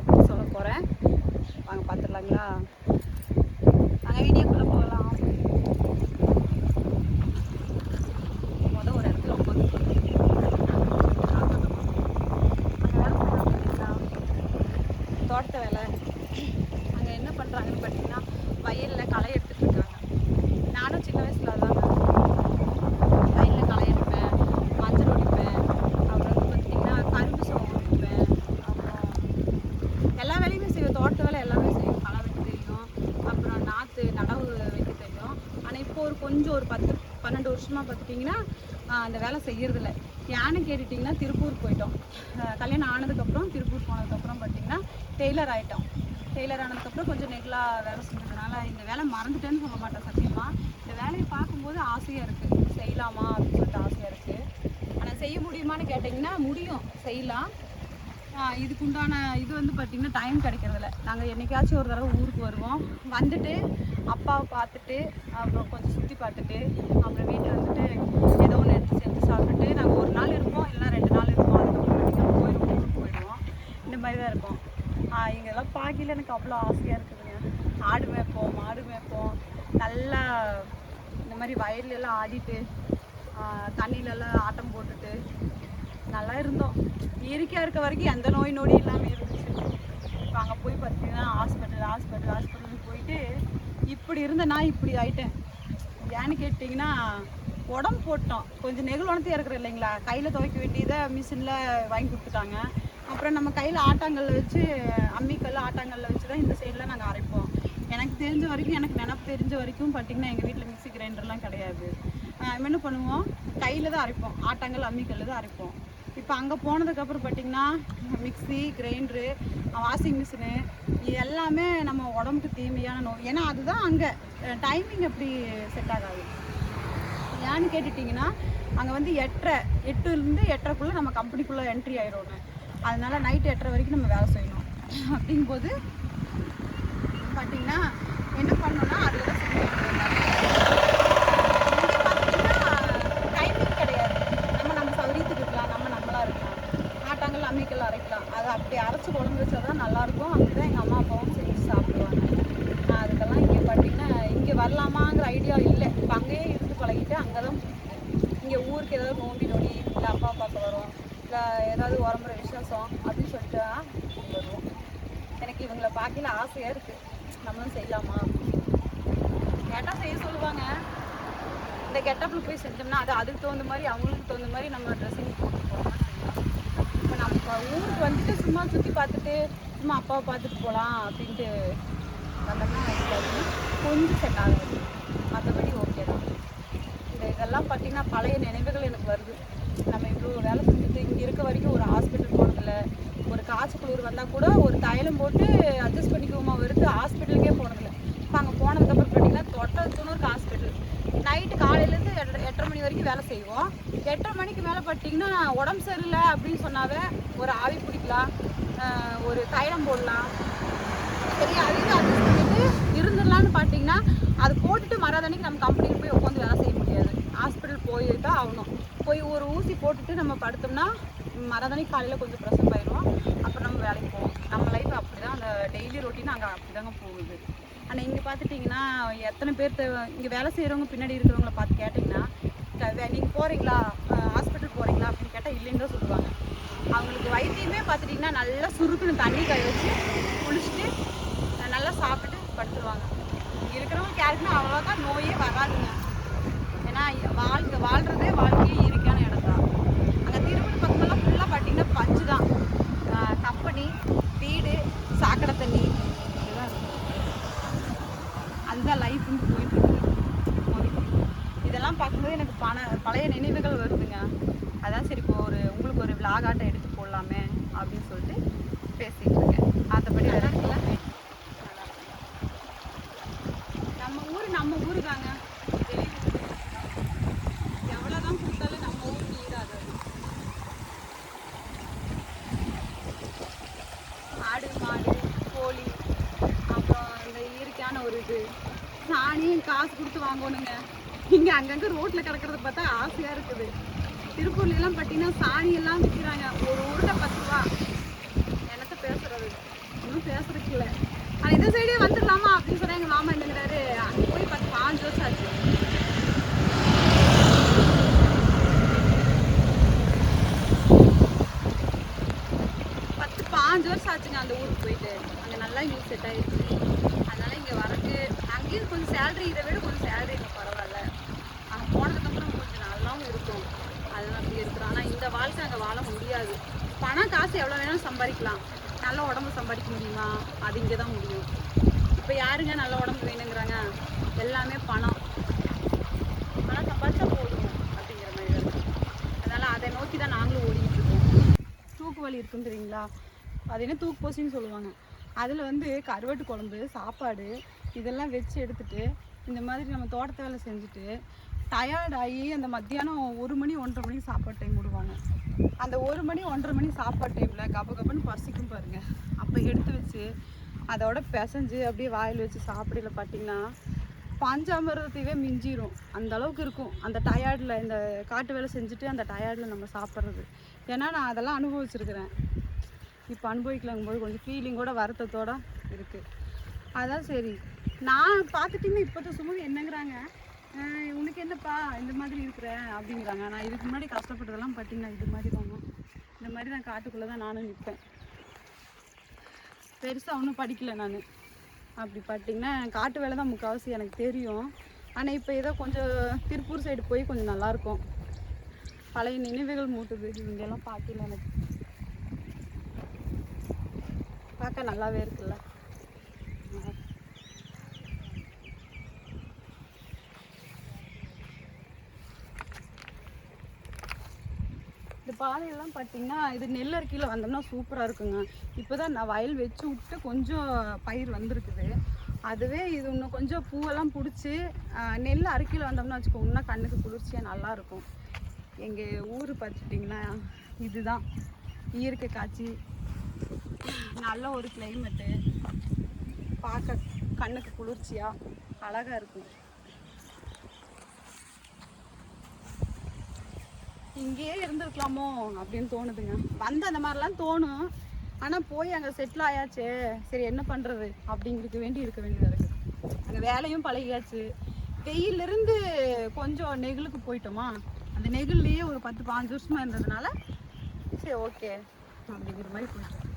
அப்படின்னு சொல்ல போகிறேன் வாங்க பார்த்துடலாங்களா நாங்கள் வீடியோக்குள்ளே போகலாம் மொதல் ஒரு இடத்துல உட்காந்து தோட்டத்தை வேலை அங்கே என்ன பண்ணுறாங்கன்னு பார்த்தீங்கன்னா வயலில் களை எடுத்துட்டு இருக்காங்க நானும் சின்ன வயசில் அதான் வயலில் களை எடுப்பேன் மஞ்சள் ஒடிப்பேன் அப்புறம் வந்து பார்த்தீங்கன்னா கரும்பு சோளம் ஒடிப்பேன் அப்புறம் எல்லா வேலையுமே செய்வேன் தோட்ட வேலை எல்லாமே செய்வேன் களை வெட்ட தெரியும் அப்புறம் நாற்று நடவு வைக்க தெரியும் ஆனால் இப்போ ஒரு கொஞ்சம் ஒரு பத்து பன்னெண்டு வருஷமாக பார்த்துட்டிங்கன்னா அந்த வேலை செய்யறதில்ல. ஏன்னு கேட்டுட்டிங்கன்னா திருப்பூர் போயிட்டோம். கல்யாணம் ஆனதுக்கப்புறம் திருப்பூர் போனதுக்கப்புறம் பார்த்தீங்கன்னா டெய்லர் ஆகிட்டோம் டெய்லர் ஆனதுக்கப்புறம் கொஞ்சம் நெகிலாக வேலை செஞ்சதுனால இந்த வேலை மறந்துட்டேன்னு சொல்ல மாட்டேன் சத்தியமாக இந்த வேலையை பார்க்கும்போது ஆசையாக இருக்குது செய்யலாமா அப்படின்னு சொல்லிட்டு ஆசையாக இருக்குது ஆனால் செய்ய முடியுமான்னு கேட்டிங்கன்னா முடியும். செய்யலாம். இதுக்கு உண்டான இது வந்து பார்த்திங்கன்னா டைம் கிடைக்கிறதில்ல. நாங்கள் என்னைக்காச்சும் ஒரு தடவை ஊருக்கு வருவோம். வந்துட்டு அப்பாவை பார்த்துட்டு அப்புறம் கொஞ்சம் சுற்றி பார்த்துட்டு அப்புறம் வீட்டில் வந்துட்டு ஏதோ ஒன்று எடுத்து செஞ்சு சாப்பிட்டுட்டு நாங்கள் ஒரு நாள் இருப்போம் இல்லைன்னா ரெண்டு நாள் இருப்போம். அதுக்கப்புறம் போயிடுவோம் ஊருக்கு போயிடுவோம். இந்த மாதிரி தான் இருக்கும் இங்கெல்லாம் பார்க்கல எனக்கு அவ்வளோ ஆசையாக இருக்குதுங்க. ஆடு மேய்ப்போம் மாடு மேய்ப்போம். நல்லா இந்த மாதிரி வயல்ல ஆடிட்டு தண்ணியிலலாம் ஆட்டம் போட்டுட்டு நல்லா இருந்தோம். இயற்கையாக இருக்க வரைக்கும் எந்த நோய் நொடி இல்லாமல் இருந்துச்சு. இப்போ அங்கே போய் பார்த்தீங்கன்னா ஹாஸ்பிட்டல் ஹாஸ்பிட்டல் ஹாஸ்பிட்டல் போயிட்டு இப்படி இருந்த நான் இப்படி ஆயிட்டேன். ஏன்னு கேட்டிங்கன்னா உடம்பு போட்டோம். கொஞ்சம் நெகிழ்வனத்தையாக இருக்கிற இல்லைங்களா? கையில் துவைக்க வேண்டியதை மிஷினில் வாங்கி கொடுத்துட்டாங்க. அப்புறம் நம்ம கையில் ஆட்டாங்கல்ல வச்சு அம்மிக்கல் ஆட்டாங்கல்ல வச்சு தான் இந்த சைடில் நாங்கள் அரைப்போம். எனக்கு தெரிஞ்ச வரைக்கும் எனக்கு நினப்பு தெரிஞ்ச வரைக்கும் பார்த்தீங்கன்னா எங்கள் வீட்டில் மிக்ஸி கிரைண்டர்லாம் கிடையாது. என்ன பண்ணுவோம்? கையில் தான் அரைப்போம். ஆட்டாங்கல் அம்மிக்கல் தான் அரைப்போம். இப்போ அங்கே போனதுக்கப்புறம் பார்த்தீங்கன்னா மிக்ஸி கிரைண்டரு வாஷிங் மிஷினு எல்லாமே நம்ம உடம்புக்கு தீமையான நோய். ஏன்னா அதுதான் அங்கே. டைமிங் அப்படி செட் ஆகாது. ஏன்னு கேட்டுட்டிங்கன்னா அங்கே வந்து எட்டரை எட்டுலேருந்து எட்டரைக்குள்ளே நம்ம கம்பெனிக்குள்ளே என்ட்ரி ஆயிடுவோங்க அதனால் நைட் எட்டரை வரைக்கும் நம்ம வேலை செய்யணும். அப்படிங்கும்போது பார்த்தீங்கன்னா என்ன பண்ணோன்னா அதில் தான் டைமிங் கிடையாது நம்ம நம்ம சௌரியத்துக்கு இருக்கலாம் நம்ம நம்மளா இருக்கலாம் ஆட்டாங்கல் அம்மிக்கல் அரைக்கலாம் அதை அப்படி அரைச்சி குழம்பு வச்சா தான் நல்லாயிருக்கும் அப்படி தான் எங்கள் அம்மா அப்பாவும் செஞ்சு சாப்பிடுவாங்க ஆஹ் அதுக்கெல்லாம் இங்கே பார்த்தீங்கன்னா இங்கே வரலாமாங்கிற ஐடியா இல்லை இப்போ அங்கேயே இருந்து பழகிட்டு அங்கே தான் இங்கே ஊருக்கு ஏதாவது நோம்பி நோண்டி இல்லை அப்பா பார்க்க இல்லை ஏதாவது உரம்புற விசேஷம் அப்படின்னு சொல்லிட்டு தான் வருவோம் எனக்கு இவங்களை பார்க்கல ஆசையாக இருக்குது நம்மளும் செய்யலாமா? கேட்டால் செய்ய சொல்லுவாங்க. இந்த கெட்டப்பில் போய் செஞ்சோம்னா அது அதுக்கு தகுந்த மாதிரி அவங்களுக்கு தகுந்த மாதிரி நம்ம ட்ரெஸ்ஸிங் போட்டு போகலாம் இப்போ நம்ம ஊருக்கு வந்துட்டு சும்மா சுற்றி பார்த்துட்டு சும்மா அப்பாவை பார்த்துட்டு போகலாம் அப்படின்ட்டு வந்தோம்னா கொஞ்சம் செட் ஆகாது. மற்றபடி ஓகே தான். அதெல்லாம் இதெல்லாம் பார்த்தீங்கன்னா பழைய நினைவுகள் எனக்கு வருது. நம்ம இவ்வளோ வேலை செஞ்சுட்டு இங்கே இருக்க வரைக்கும் ஒரு ஹாஸ்பிட்டல் போனதில்ல. ஒரு காசு குளிர் வந்தால் கூட ஒரு தைலம் போட்டு அட்ஜஸ்ட் பண்ணிக்குவோமா வருது ஹாஸ்பிட்டலுக்கே போனதில்ல. இப்போ அங்கே போனதுக்கப்புறம் பார்த்தீங்கன்னா ஒரு ஹாஸ்பிட்டல் நைட்டு காலையிலேருந்து எட்டரை எட்டரை மணி வரைக்கும் வேலை செய்வோம். எட்டரை மணிக்கு மேலே பார்த்தீங்கன்னா உடம்பு சரியில்லை அப்படின்னு சொன்னாவே ஒரு ஆவி பிடிக்கலாம். ஒரு தைலம் போடலாம். சரி அதுக்கு அட்ஜஸ்ட் பண்ணிட்டு இருந்துடலான்னு பார்த்தீங்கன்னா அது போட்டுட்டு மறாதன்னைக்கு நம்ம கம்பெனிக்கு போய் உட்காந்து வேலை செய்ய ஹாஸ்பிட்டல் போய் தான் ஆகணும். போய் ஒரு ஊசி போட்டுட்டு நம்ம படுத்தோம்னா மறாதன்னைக்கு காலையில் கொஞ்சம் ப்ரெஷர் ஆயிடும் அப்புறம் நம்ம வேலைக்கு போவோம். நம்ம லைஃப் அப்படி தான் அந்த டெய்லி ரொட்டீன் அங்கே அப்படி தாங்க போகுது. ஆனால் இங்கே பார்த்துட்டிங்கன்னா எத்தனை பேர் இங்கே வேலை செய்கிறவங்க பின்னாடி இருக்கிறவங்கள பார்த்து கேட்டிங்கன்னா நீங்கள் போகிறீங்களா ஹாஸ்பிட்டல் போகிறீங்களா அப்படின்னு கேட்டால் இல்லைன்னு தான் சொல்லுவாங்க. அவங்களுக்கு வைத்தியமே பார்த்துட்டிங்கன்னா நல்லா சுருக்குன்னு தண்ணி கை வச்சு குளிச்சுட்டு நல்லா சாப்பிட்டு படுத்துருவாங்க. இருக்கிறவங்க யாருக்குமே அவ்வளோதான் நோயே வராதுங்க. ஆனால் வாழ்க்கை வாழ்கிறதே வாழ்க்கையே இயற்கையான இடம் தான். அங்கே திருமண பக்கமெல்லாம் ஃபுல்லாக பார்த்தீங்கன்னா பஞ்சு தான். கம்பெனி வீடு சாக்கடை தண்ணி இதெல்லாம் அதுதான் லைஃப்னு போயிட்டு இருக்கு. இதெல்லாம் பார்க்கும்போது எனக்கு பண பழைய நினைவுகள் வருதுங்க. அதான் சரி இப்போ ஒரு உங்களுக்கு ஒரு vlog ஆட்டம் எடுத்து போடலாமே அப்படின்னு சொல்லிட்டு பேசிகிட்டு இருக்கேன். மற்றபடி நல்லா இருக்குல்ல நல்லா இருக்கு. நம்ம ஊர் நம்ம ஊரு தாங்க எவ்வளோதான் கொடுத்தாலும் நம்ம ஊர் நீராது ஆடு மாடு கோழி அப்புறம் இந்த இயற்கையான சாணியும் காசு கொடுத்து வாங்கணுங்க. இங்கே அங்கங்கே ரோட்டில் கிடக்கிறத பார்த்தா ஆசையாக இருக்குது. திருப்பூர்லாம் பார்த்தீங்கன்னா சாணி எல்லாம் விற்கிறாங்க ஒரு ஊரில் பத்து ரூபா. என்னத்த பேசுறது? ஒன்றும் பேசுறதுக்கு இல்லை. ஆனால் இந்த சைடே வந்துடலாமா அப்படின்னு சொன்னா எங்கள் மாமா என்னங்கிறாரு அங்கே போய் பத்து பாஞ்சு வருஷம் ஆச்சு. பத்து பாஞ்சு வருஷம் ஆச்சுங்க அந்த ஊருக்கு போயிட்டு. அங்கே நல்லா எங்களுக்கு செட் ஆயிடுச்சு அதனால இங்கே வரக்கு அங்கேயும் கொஞ்சம் சேலரி இதை விட கொஞ்சம் சேலரி இப்போ பரவாயில்ல. அங்கே போனதுக்கப்புறம் கொஞ்சம் நல்லாவும் இருக்கும். அதெல்லாம் அப்படி இருக்கிறோம் ஆனால் இந்த வாழ்க்கை அங்கே வாழ முடியாது. பணம் காசு எவ்வளோ வேணாலும் சம்பாதிக்கலாம். நல்ல உடம்பு சம்பாதிக்க முடியுமா? அது இங்கே தான் முடியும். இப்போ யாருங்க நல்ல உடம்பு வேணுங்கிறாங்க? எல்லாமே பணம். பணம் சம்பாதிச்சா போதும் அப்படிங்கிற மாதிரி அதனால் அதை நோக்கி தான் நாங்களும் ஓடிக்கிட்டு இருக்கோம் தூக்கு வலி இருக்குன்னு தெரியுங்களா? அது என்ன தூக்கு போசின்னு சொல்லுவாங்க. அதில் வந்து கருவாட்டு குழம்பு சாப்பாடு இதெல்லாம் வச்சு எடுத்துட்டு இந்த மாதிரி நம்ம தோட்டத்து வேலை செஞ்சுட்டு டயர்டாகி அந்த மத்தியானம் ஒரு மணி ஒன்றரை மணிக்கு சாப்பாடு டைம் விடுவாங்க. அந்த ஒரு மணி ஒன்றரை மணி சாப்பாடு டைமில் கப கபன்னு பசிக்கும் பாருங்கள் அப்போ எடுத்து வச்சு அதோட பிசைஞ்சு அப்படியே வாயில் வச்சு சாப்பிடல பார்த்தீங்கன்னா பஞ்சாமிரதத்தையே மிஞ்சிரும். அந்த அளவுக்கு இருக்கும். அந்த டயர்டில் இந்த காட்டு வேலை செஞ்சுட்டு அந்த டயர்டில் நம்ம சாப்பிட்றது. ஏன்னா நான் அதெல்லாம் அனுபவிச்சிருக்கிறேன். இப்போ அனுபவிக்கலங்கும் போது கொஞ்சம் ஃபீலிங்கோட வருத்தத்தோட இருக்குது அதான் சரி. நான் பார்த்துட்டிங்கன்னா இப்போ சும்மா என்னங்கிறாங்க? உனக்கு என்னப்பா இந்த மாதிரி இருக்கிறேன் அப்படிங்கிறாங்க. நான் இதுக்கு முன்னாடி கஷ்டப்பட்டதெல்லாம் பார்த்தீங்கன்னா இது மாதிரி தாங்க இந்த மாதிரி நான் காட்டுக்குள்ளே தான் நானும் நிற்பேன். பெருசாக ஒன்றும் படிக்கல நான். அப்படி பார்த்தீங்கன்னா காட்டு வேலை தான் முக்கால்வாசி எனக்கு தெரியும். ஆனால் இப்போ ஏதோ கொஞ்சம் திருப்பூர் சைடு போய் கொஞ்சம் நல்லாயிருக்கும் பழைய நினைவுகள் மூட்டுது. இங்கெல்லாம் பார்க்கல எனக்கு. பார்க்க நல்லாவே இருக்குல்ல. இந்த பாதையெல்லாம் பார்த்தீங்கன்னா இது நெல் அரிக்கையில் வந்தோம்னா சூப்பராக இருக்குங்க. இப்போ தான் நான் வயல் வச்சு விட்டு கொஞ்சம் பயிர் வந்திருக்குது. அதுவே இது இன்னும் கொஞ்சம் பூவெல்லாம் பிடிச்சி நெல் அரிக்கையில் வந்தோம்னா வச்சுக்கோங்கன்னா கண்ணுக்கு குளிர்ச்சியாக நல்லாயிருக்கும் எங்கள் ஊர் பார்த்துட்டிங்கன்னா இதுதான். இயற்கை காட்சி. நல்ல ஒரு கிளைமேட்டு பார்க்க கண்ணுக்கு குளிர்ச்சியாக அழகாக இருக்கும். இங்கேயே இருந்திருக்கலாமோ அப்படின்னு தோணுதுங்க. வந்து அந்த மாதிரிலாம் தோணும். ஆனால் போய் அங்கே செட்டில் ஆயாச்சே. சரி என்ன பண்ணுறது அப்படிங்கிறதுக்கு வேண்டி இருக்க வேண்டியதாக இருக்குது அங்கே வேலையும் பழகியாச்சு. வெயிலிருந்து கொஞ்சம் நெகிழுக்கு போயிட்டோமா? அந்த நெகிழ்லையே ஒரு பத்து பாஞ்சு வருஷமாக இருந்ததுனால சரி ஓகே அப்படிங்கிற மாதிரி போயிட்டோம்